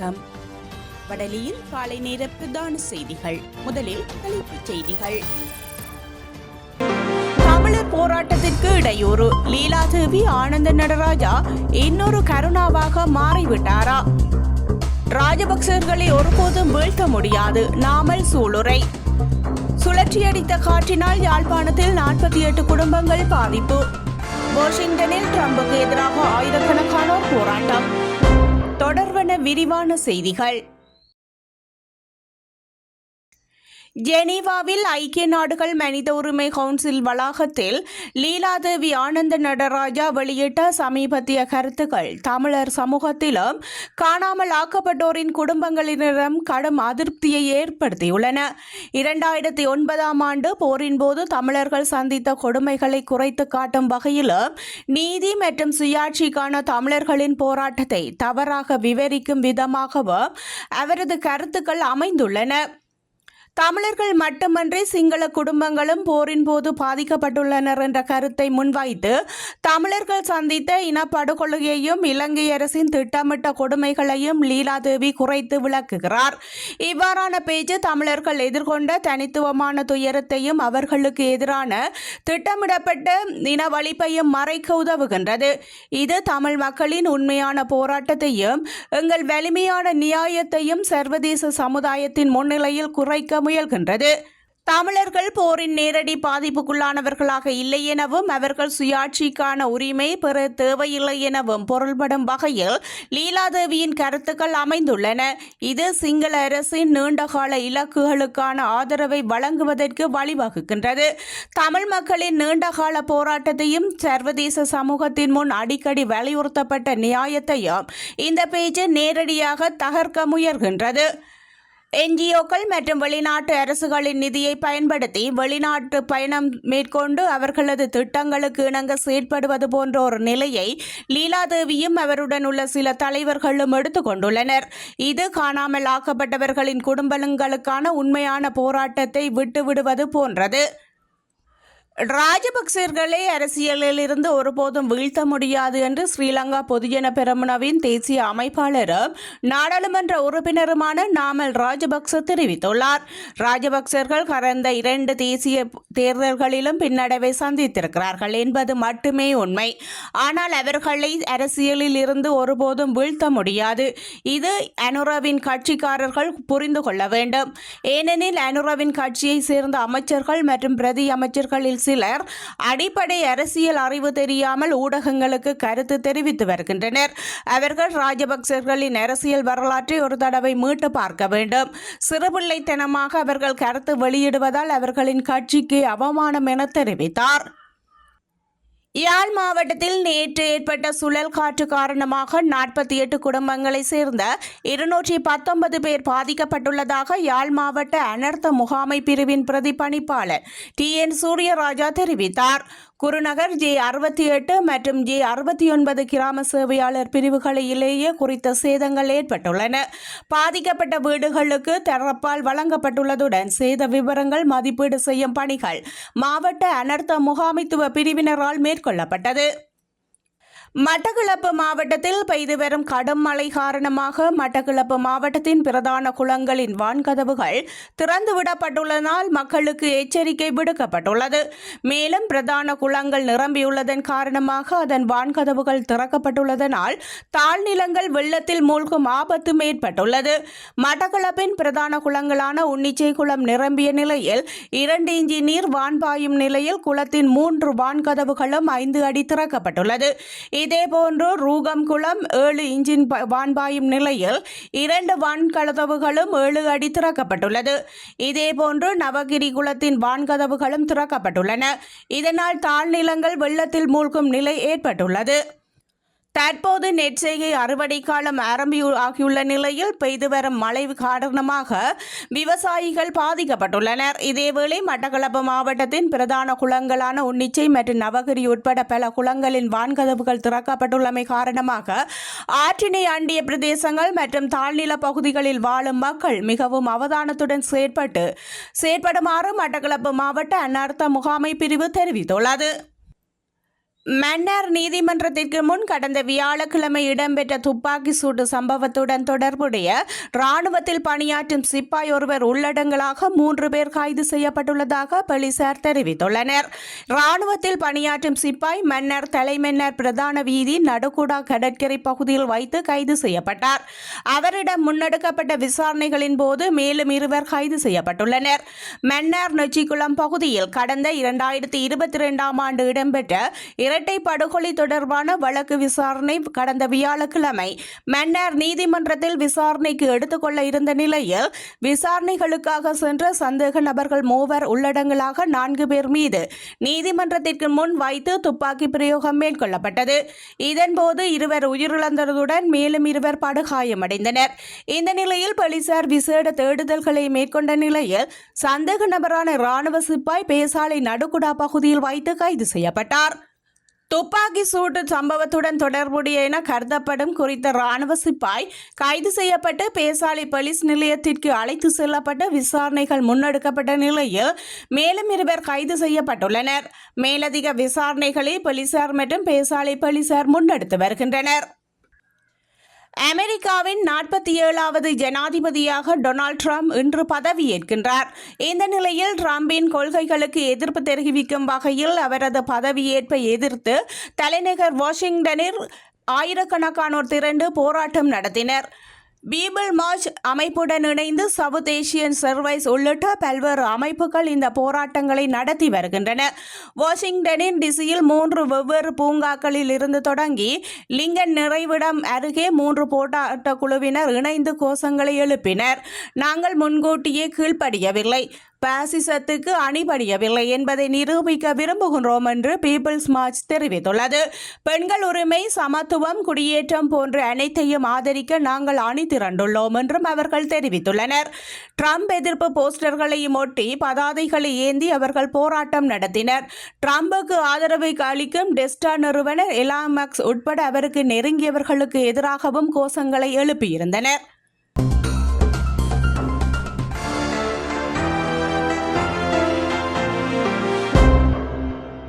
வணக்கம். வடலியில் காலை நேர பிரதான செய்திகள். முதலில் தலைப்புச் செய்திகள். தமிழர் போராட்டத்திற்கு இடையூறு. லீலாதேவி ஆனந்த நடராஜா இன்னொரு கருணாவாக மாறிவிட்டாரா? ராஜபக்சர்களை ஒருபோதும் வீழ்த்த முடியாது. நாமல் சூளுரை. சுழற்சியடித்த காற்றினால் யாழ்ப்பாணத்தில் நாற்பத்தி எட்டு குடும்பங்கள் பாதிப்பு. வாஷிங்டனில் ட்ரம்புக்கு எதிராக ஆயிரக்கணக்கானோர் போராட்டம். விரிவான செய்திகள். ஜெனீவாவில் ஐக்கிய நாடுகள் மனித உரிமை கவுன்சில் வளாகத்தில் லீலாதேவி ஆனந்த நடராஜா வெளியிட்ட சமீபத்திய கருத்துக்கள். தமிழர் சமூகத்திலும் காணாமல் ஆக்கப்பட்டோரின் குடும்பங்களினரிடம் கடும் அதிருப்தியை ஏற்படுத்தியுள்ளன. இரண்டாயிரத்தி ஒன்பதாம் ஆண்டு போரின் போது தமிழர்கள் சந்தித்த கொடுமைகளை குறைத்து காட்டும் வகையிலும் நீதி மற்றும் சுயாட்சிக்கான தமிழர்களின் போராட்டத்தை தவறாக விவரிக்கும் விதமாகவும் அவரது கருத்துக்கள் அமைந்துள்ளன. தமிழர்கள் மட்டுமன்றி சிங்கள குடும்பங்களும் போரின் போது பாதிக்கப்பட்டுள்ளனர் என்ற கருத்தை முன்வைத்து தமிழர்கள் சந்தித்த இனப்படுகொலையையும் இலங்கை அரசின் திட்டமிட்ட கொடுமைகளையும் லீலாதேவி குறைத்து விளக்குகிறார். இவ்வாறான பேச்சு தமிழர்கள் எதிர்கொண்ட தனித்துவமான துயரத்தையும் அவர்களுக்கு எதிரான திட்டமிடப்பட்ட இனவழிப்பையும் மறைக்க உதவுகின்றது. இது தமிழ் மக்களின் உண்மையான போராட்டத்தையும் எங்கள் வலிமையான நியாயத்தையும் சர்வதேச சமுதாயத்தின் முன்னிலையில் குறைக்க முயல்கின்றது. தமிழர்கள் போரின் நேரடி பாதிப்புக்குள்ளானவர்களாக இல்லை எனவும் அவர்கள் சுயாட்சிக்கான உரிமை பெற தேவையில்லை எனவும் பொருள்படும் வகையில் லீலாதேவியின் கருத்துக்கள் அமைந்துள்ளன. இது சிங்கள அரசின் நீண்டகால இலக்குகளுக்கான ஆதரவை வழங்குவதற்கு வழிவகுக்கின்றது. தமிழ் மக்களின் நீண்டகால போராட்டத்தையும் சர்வதேச சமூகத்தின் முன் அடிக்கடி வலியுறுத்தப்பட்ட நியாயத்தையும் இந்த பேச்சு நேரடியாக தகர்க்க முயல்கின்றது. என்ஜிஓக்கள் மற்றும் வெளிநாட்டு அரசுகளின் நிதியை பயன்படுத்தி வெளிநாட்டு பயணம் மேற்கொண்டு அவர்களது திட்டங்களுக்கு இணங்க செயற்படுவது போன்ற ஒரு நிலையை லீலாதேவியும் அவருடன் உள்ள சில தலைவர்களும் எடுத்துக்கொண்டுள்ளனர். இது காணாமல் ஆக்கப்பட்டவர்களின் குடும்பங்களுக்கான உண்மையான போராட்டத்தை விட்டுவிடுவது போன்றது. ராஜபக்சர்களை அரசியலில் இருந்து ஒருபோதும் வீழ்த்த முடியாது என்று ஸ்ரீலங்கா பொதுஜன பெரமுனவின் தேசிய அமைப்பாளரும் நாடாளுமன்ற உறுப்பினருமான நாமல் ராஜபக்ச தெரிவித்துள்ளார். ராஜபக்சர்கள் கடந்த இரண்டு தேசிய தேர்தல்களிலும் பின்னடைவை சந்தித்திருக்கிறார்கள் என்பது மட்டுமே உண்மை. ஆனால் அவர்களை அரசியலில் இருந்து ஒருபோதும் வீழ்த்த முடியாது. இது அனுரவின் கட்சிக்காரர்கள் புரிந்து கொள்ள வேண்டும். ஏனெனில் அனுரவின் கட்சியை சேர்ந்த அமைச்சர்கள் மற்றும் பிரதி அமைச்சர்களில் சிலர் அடிப்படை அரசியல் அறிவு தெரியாமல் ஊடகங்களுக்கு கருத்து தெரிவித்து வருகின்றனர். அவர்கள் ராஜபக்சர்களின் அரசியல் வரலாற்றை ஒரு தடவை மீட்டு பார்க்க வேண்டும். சிறுபிள்ளைத்தனமாக அவர்கள் கருத்து வெளியிடுவதால் அவர்களின் கட்சிக்கு அவமானம் என தெரிவித்தார். யாழ் மாவட்டத்தில் நேற்று ஏற்பட்ட சுழல் காற்று காரணமாக நாற்பத்தி எட்டு குடும்பங்களை சேர்ந்த இருநூற்றி பத்தொன்பது பேர் பாதிக்கப்பட்டுள்ளதாக யாழ் மாவட்ட அனர்த்த முகாமை பிரிவின் பிரதிபணிப்பாளர் டி என் சூரியராஜா தெரிவித்தார். குருநகர் ஜே அறுபத்தி எட்டு மற்றும் ஜே அறுபத்தி ஒன்பது கிராம சேவையாளர் பிரிவுகளிலேயே குறித்த சேதங்கள் ஏற்பட்டுள்ளன. பாதிக்கப்பட்ட வீடுகளுக்கு தரப்பால் வழங்கப்பட்டுள்ளதுடன் சேத விவரங்கள் மதிப்பீடு செய்யும் பணிகள் மாவட்ட அனர்த்த முகாமைத்துவ பிரிவினரால் மேற்கொள்ளப்பட்டது மட்டக்களப்பு மாவட்டத்தில் பெய்து வரும் கடும் மழை காரணமாக மட்டக்களப்பு மாவட்டத்தின் பிரதான குளங்களின் வான்கதவுகள் திறந்துவிடப்பட்டுள்ளதால் மக்களுக்கு எச்சரிக்கை விடுக்கப்பட்டுள்ளது. மேலும் பிரதான குளங்கள் நிரம்பியுள்ளதன் காரணமாக அதன் வான்கதவுகள் திறக்கப்பட்டுள்ளதனால் தாழ்நிலங்கள் வெள்ளத்தில் மூழ்கும் ஆபத்தும் ஏற்பட்டுள்ளது மட்டக்களப்பின் பிரதான குளங்களான உன்னிச்சை குளம் நிரம்பிய நிலையில் இரண்டு இஞ்சி நீர் வான்பாயும் நிலையில் குளத்தின் மூன்று வான்கதவுகளும் ஐந்து அடி திறக்கப்பட்டுள்ளது. இதேபோன்று ரூகம்குளம் ஏழு இன்ஜின் ப- வான்பாயும் நிலையில் இரண்டு வான்கதவுகளும் ஏழு அடி திறக்கப்பட்டுள்ளது. இதேபோன்று நவகிரி குளத்தின் வான்கதவுகளும் திறக்கப்பட்டுள்ளன. இதனால் தாழ்நிலங்கள் வெள்ளத்தில் மூழ்கும் நிலை ஏற்பட்டுள்ளது. தற்போது நெற்செய்கை அறுவடை காலம் ஆரம்பி ஆகியுள்ள நிலையில் பெய்து வரும் மழை காரணமாக விவசாயிகள் பாதிக்கப்பட்டுள்ளனர். இதேவேளை மட்டக்களப்பு மாவட்டத்தின் பிரதான குளங்களான உன்னிச்சை மற்றும் நவகிரி உட்பட பல குளங்களின் வான்கதவுகள் திறக்கப்பட்டுள்ளமை காரணமாக ஆற்றினை அண்டிய பிரதேசங்கள் மற்றும் தாழ்நில பகுதிகளில் வாழும் மக்கள் மிகவும் அவதானத்துடன் செயற்பட்டு செயற்படுமாறு மட்டக்களப்பு மாவட்ட அன்னார்த்த முகாமை பிரிவு தெரிவித்துள்ளது. மன்னார் நீதிமன்றத்திற்கு முன் கடந்த வியாழக்கிழமை இடம்பெற்ற துப்பாக்கி சூட்டு சம்பவத்துடன் தொடர்புடைய ராணுவத்தில் பணியாற்றும் சிப்பாய் ஒருவர் உள்ளடங்களாக மூன்று பேர் கைது செய்யப்பட்டுள்ளதாக போலீசார் தெரிவித்துள்ளனர். ராணுவத்தில் பணியாற்றும் சிப்பாய் மன்னர் தலைமன்னர் பிரதான வீதி நடுகுடா கடற்கரை பகுதியில் வைத்து கைது செய்யப்பட்டார். அவரிடம் முன்னெடுக்கப்பட்ட விசாரணைகளின் போது மேலும் இருவர் கைது செய்யப்பட்டுள்ளனர். மன்னார் நொச்சிக்குளம் பகுதியில் கடந்த இரண்டாயிரத்தி இருபத்தி ரெண்டாம் ஆண்டு இடம்பெற்ற இரட்டை படுகொலை தொடர்பான வழக்கு விசாரணை கடந்த வியாழக்கிழமை மன்னார் நீதிமன்றத்தில் விசாரணைக்கு எடுத்துக்கொள்ள இருந்த நிலையில் விசாரணைகளுக்காக சென்ற சந்தேக நபர்கள் மூவர் உள்ளடங்கலாக நான்கு பேர் மீது நீதிமன்றத்திற்கு முன் வைத்து துப்பாக்கி பிரயோகம் மேற்கொள்ளப்பட்டது. இதன்போது இருவர் உயிரிழந்ததுடன் மேலும் இருவர் படுகாயமடைந்தனர். இந்த நிலையில் போலீசார் விசேட தேடுதல்களை மேற்கொண்ட நிலையில் சந்தேக நபரான ராணுவ சிப்பாய் பேசாலை நடுக்குடா பகுதியில் வைத்து கைது செய்யப்பட்டார். துப்பாக்கி சூட்டு சம்பவத்துடன் தொடர்புடைய என கருதப்படும் குறித்த ராணுவ சிப்பாய் கைது செய்யப்பட்டு பேசாலை போலீஸ் நிலையத்திற்கு அழைத்து செல்லப்பட்டு விசாரணைகள் முன்னெடுக்கப்பட்ட நிலையில் மேலும் இருவர் கைது செய்யப்பட்டுள்ளனர். மேலதிக விசாரணைகளை போலீசார் மற்றும் பேசாலை போலீசார் முன்னெடுத்து வருகின்றனர். அமெரிக்காவின் நாற்பத்தி ஏழாவது ஜனாதிபதியாக டொனால்ட் ட்ரம்ப் இன்று பதவியேற்கின்றார் இந்த நிலையில் ட்ரம்பின் கொள்கைகளுக்கு எதிர்ப்பு தெரிவிக்கும் வகையில் அவரது பதவியேற்பை எதிர்த்து தலைநகர் வாஷிங்டனில் ஆயிரக்கணக்கானோர் திரண்டு போராட்டம் நடத்தினர். பீபிள் மார்ச் அமைப்புடன் இணைந்து சவுத் ஏசியன் சர்வைஸ் உள்ளிட்ட பல்வேறு அமைப்புகள் இந்த போராட்டங்களை நடத்தி வருகின்றன. வாஷிங்டனின் டிசியில் மூன்று வெவ்வேறு பூங்காக்களில் இருந்து தொடங்கி லிங்கன் நிறைவிடம் அருகே மூன்று போராட்ட குழுவினர் இணைந்து கோஷங்களை எழுப்பினர். நாங்கள் முன்கூட்டியே கீழ்ப்படியவில்லை. பாசிசத்துக்கு அணிபடியவில்லை என்பதை நிரூபிக்க விரும்புகின்றோம் என்று பீப்பிள்ஸ் மார்ச் தெரிவித்துள்ளது. பெண்கள் உரிமை சமத்துவம் குடியேற்றம் போன்ற அனைத்தையும் ஆதரிக்க நாங்கள் அணி திரண்டுள்ளோம் என்றும் அவர்கள் தெரிவித்துள்ளனர். ட்ரம்ப் எதிர்ப்பு போஸ்டர்களையும் ஒட்டி பதாதைகளை ஏந்தி அவர்கள் போராட்டம் நடத்தினர். ட்ரம்புக்கு ஆதரவை அளிக்கும் டெஸ்டா நிறுவனர் எலாமக்ஸ் உட்பட அவருக்கு நெருங்கியவர்களுக்கு எதிராகவும் கோஷங்களை எழுப்பியிருந்தனர்.